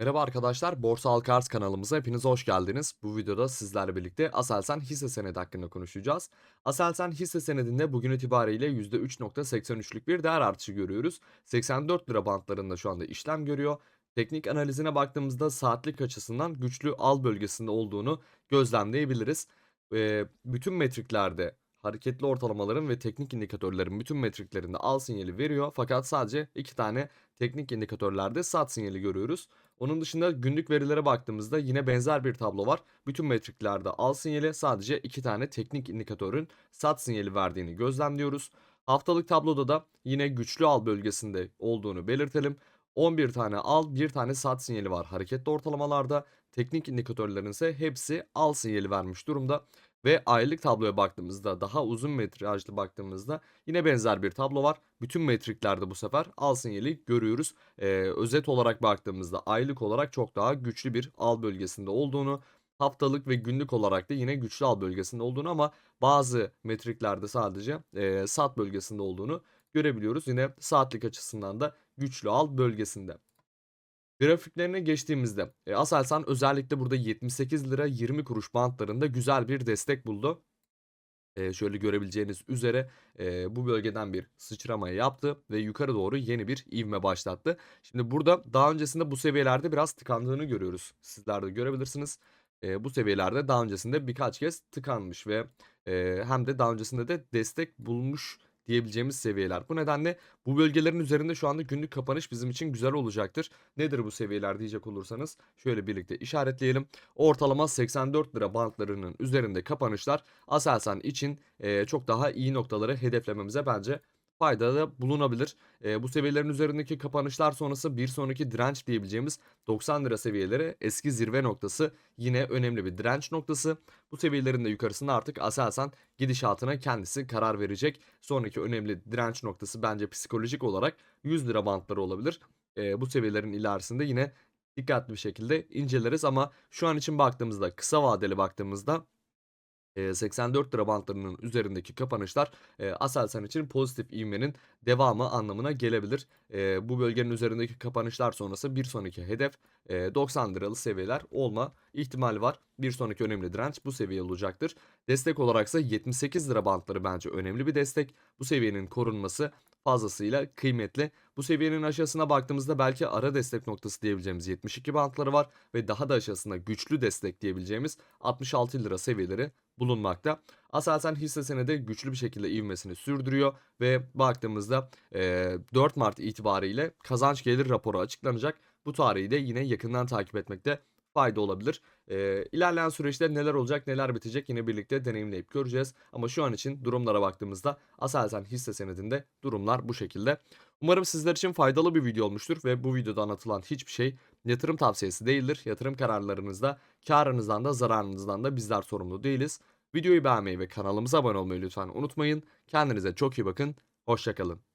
Merhaba arkadaşlar, Borsa Alkars kanalımıza hepiniz hoş geldiniz. Bu videoda sizlerle birlikte Aselsan hisse senedi hakkında konuşacağız. Aselsan hisse senedinde bugün itibariyle %3.83'lük bir değer artışı görüyoruz. 84 lira bantlarında şu anda işlem görüyor. Teknik analizine baktığımızda saatlik açısından güçlü al bölgesinde olduğunu gözlemleyebiliriz. Bütün metriklerde hareketli ortalamaların ve teknik indikatörlerin bütün metriklerinde al sinyali veriyor. Fakat sadece iki tane teknik indikatörlerde sat sinyali görüyoruz. Onun dışında günlük verilere baktığımızda yine benzer bir tablo var. Bütün metriklerde al sinyali sadece iki tane teknik indikatörün sat sinyali verdiğini gözlemliyoruz. Haftalık tabloda da yine güçlü al bölgesinde olduğunu belirtelim. 11 tane al, 1 tane sat sinyali var hareketli ortalamalarda. Teknik indikatörlerin ise hepsi al sinyali vermiş durumda. Ve aylık tabloya baktığımızda daha uzun metrajlı baktığımızda yine benzer bir tablo var. Bütün metriklerde bu sefer al sinyali görüyoruz. Ee, özet olarak baktığımızda aylık olarak çok daha güçlü bir al bölgesinde olduğunu, haftalık ve günlük olarak da yine güçlü al bölgesinde olduğunu ama bazı metriklerde sadece e, sat bölgesinde olduğunu görebiliyoruz. Yine saatlik açısından da güçlü al bölgesinde. Grafiklerine geçtiğimizde e, Aselsan özellikle burada 78 lira 20 kuruş bantlarında güzel bir destek buldu. E, şöyle görebileceğiniz üzere e, bu bölgeden bir sıçrama yaptı ve yukarı doğru yeni bir ivme başlattı. Şimdi burada daha öncesinde bu seviyelerde biraz tıkandığını görüyoruz. Sizler de görebilirsiniz. E, bu seviyelerde daha öncesinde birkaç kez tıkanmış ve e, hem de daha öncesinde de destek bulmuş diyebileceğimiz seviyeler. Bu nedenle bu bölgelerin üzerinde şu anda günlük kapanış bizim için güzel olacaktır. Nedir bu seviyeler diyecek olursanız şöyle birlikte işaretleyelim. Ortalama 84 lira bantlarının üzerinde kapanışlar Aselsan için çok daha iyi noktaları hedeflememize bence fayda bulunabilir. E, bu seviyelerin üzerindeki kapanışlar sonrası bir sonraki direnç diyebileceğimiz 90 lira seviyeleri eski zirve noktası yine önemli bir direnç noktası. Bu seviyelerin de yukarısında artık Aselsan gidişatına kendisi karar verecek. Sonraki önemli direnç noktası bence psikolojik olarak 100 lira bantları olabilir. E, bu seviyelerin ilerisinde yine dikkatli bir şekilde inceleriz ama şu an için baktığımızda kısa vadeli baktığımızda 84 lira bantlarının üzerindeki kapanışlar Aselsan için pozitif ivmenin devamı anlamına gelebilir. Bu bölgenin üzerindeki kapanışlar sonrası bir sonraki hedef 90 liralı seviyeler olma ihtimali var. Bir sonraki önemli direnç bu seviye olacaktır. Destek olaraksa 78 lira bantları bence önemli bir destek. Bu seviyenin korunması fazlasıyla kıymetli. Bu seviyenin aşağısına baktığımızda belki ara destek noktası diyebileceğimiz 72 bantları var ve daha da aşağısında güçlü destek diyebileceğimiz 66 lira seviyeleri bulunmakta. Aselsan hisse senedi güçlü bir şekilde ivmesini sürdürüyor ve baktığımızda e, 4 Mart itibariyle kazanç gelir raporu açıklanacak. Bu tarihi de yine yakından takip etmekte fayda olabilir. E, ilerleyen süreçte neler olacak neler bitecek yine birlikte deneyimleyip göreceğiz. Ama şu an için durumlara baktığımızda Aselsan hisse senedinde durumlar bu şekilde. Umarım sizler için faydalı bir video olmuştur ve bu videoda anlatılan hiçbir şey yatırım tavsiyesi değildir. Yatırım kararlarınızda karınızdan da zararınızdan da bizler sorumlu değiliz. Videoyu beğenmeyi ve kanalımıza abone olmayı lütfen unutmayın. Kendinize çok iyi bakın. Hoşçakalın.